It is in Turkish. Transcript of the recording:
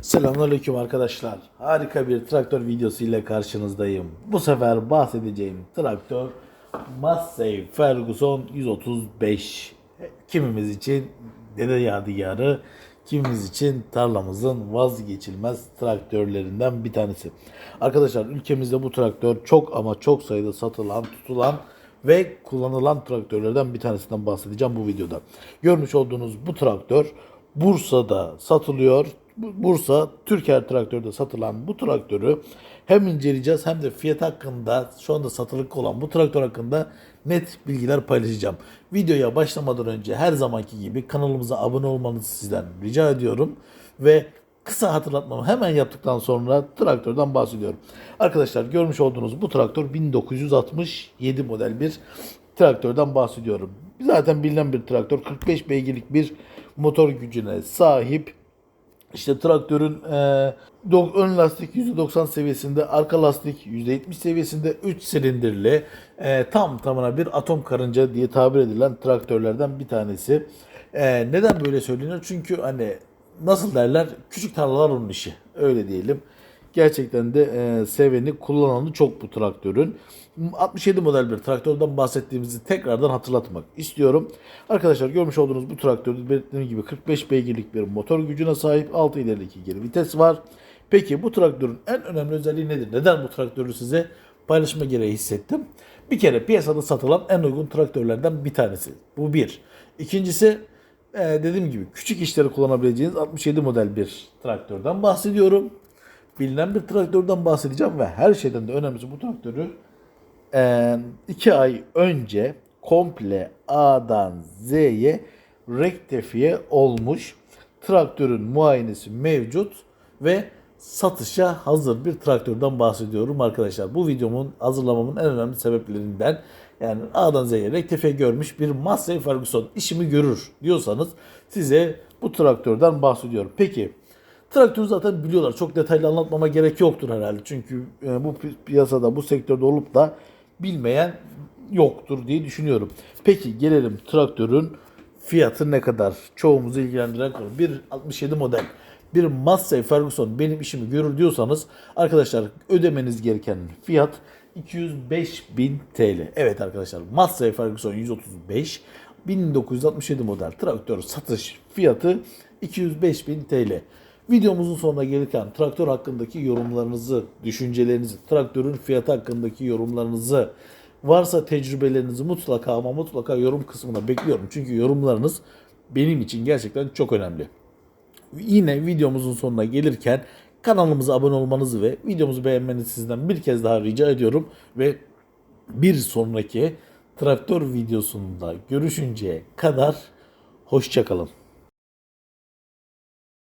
Selamünaleyküm arkadaşlar. Harika bir traktör videosu ile karşınızdayım. Bu sefer bahsedeceğim traktör Massey Ferguson 135. Kimimiz için dede yadigarı, kimimiz için tarlamızın vazgeçilmez traktörlerinden bir tanesi. Arkadaşlar ülkemizde bu traktör çok ama çok sayıda satılan, tutulan ve kullanılan traktörlerden bir tanesinden bahsedeceğim bu videoda. Görmüş olduğunuz bu traktör Bursa'da satılıyor. Bu- Bursa Türker Traktör'de satılan bu traktörü hem inceleyeceğiz hem de fiyat hakkında şu anda satılık olan bu traktör hakkında net bilgiler paylaşacağım. Videoya başlamadan önce her zamanki gibi kanalımıza abone olmanızı sizden rica ediyorum ve kısa hatırlatmamı hemen yaptıktan sonra traktörden bahsediyorum. Arkadaşlar görmüş olduğunuz bu traktör 1967 model bir traktörden bahsediyorum. Zaten bilinen bir traktör 45 beygirlik bir motor gücüne sahip. İşte traktörün e, ön lastik %90 seviyesinde, arka lastik %70 seviyesinde 3 silindirli e, tam tamına bir atom karınca diye tabir edilen traktörlerden bir tanesi. E, neden böyle söyleniyor? Çünkü hani nasıl derler küçük tarlalar onun işi öyle diyelim. Gerçekten de e, seveni, kullananı çok bu traktörün. 67 model bir traktörden bahsettiğimizi tekrardan hatırlatmak istiyorum. Arkadaşlar görmüş olduğunuz bu traktörde belirttiğim gibi 45 beygirlik bir motor gücüne sahip 6 ileri 2 geri vites var. Peki bu traktörün en önemli özelliği nedir? Neden bu traktörü size paylaşma gereği hissettim? Bir kere piyasada satılan en uygun traktörlerden bir tanesi. Bu bir. İkincisi e, dediğim gibi küçük işleri kullanabileceğiniz 67 model bir traktörden bahsediyorum. Bilinen bir traktörden bahsedeceğim ve her şeyden de önemlisi bu traktörü e, iki ay önce komple A'dan Z'ye rektifiye olmuş. Traktörün muayenesi mevcut ve satışa hazır bir traktörden bahsediyorum arkadaşlar. Bu videomun hazırlamamın en önemli sebeplerinden yani A'dan Z'ye rektifiye görmüş bir Massey Ferguson işimi görür diyorsanız size bu traktörden bahsediyorum. Peki Traktörü zaten biliyorlar. Çok detaylı anlatmama gerek yoktur herhalde. Çünkü e, bu pi- piyasada, bu sektörde olup da bilmeyen yoktur diye düşünüyorum. Peki gelelim traktörün fiyatı ne kadar? Çoğumuzu ilgilendiren konu. 1.67 model. Bir Massey Ferguson benim işimi görür diyorsanız arkadaşlar ödemeniz gereken fiyat 205.000 TL. Evet arkadaşlar Massey Ferguson 135 1967 model traktör satış fiyatı 205.000 TL. Videomuzun sonuna gelirken traktör hakkındaki yorumlarınızı, düşüncelerinizi, traktörün fiyatı hakkındaki yorumlarınızı, varsa tecrübelerinizi mutlaka ama mutlaka yorum kısmına bekliyorum. Çünkü yorumlarınız benim için gerçekten çok önemli. Yine videomuzun sonuna gelirken kanalımıza abone olmanızı ve videomuzu beğenmenizi sizden bir kez daha rica ediyorum ve bir sonraki traktör videosunda görüşünceye kadar hoşçakalın.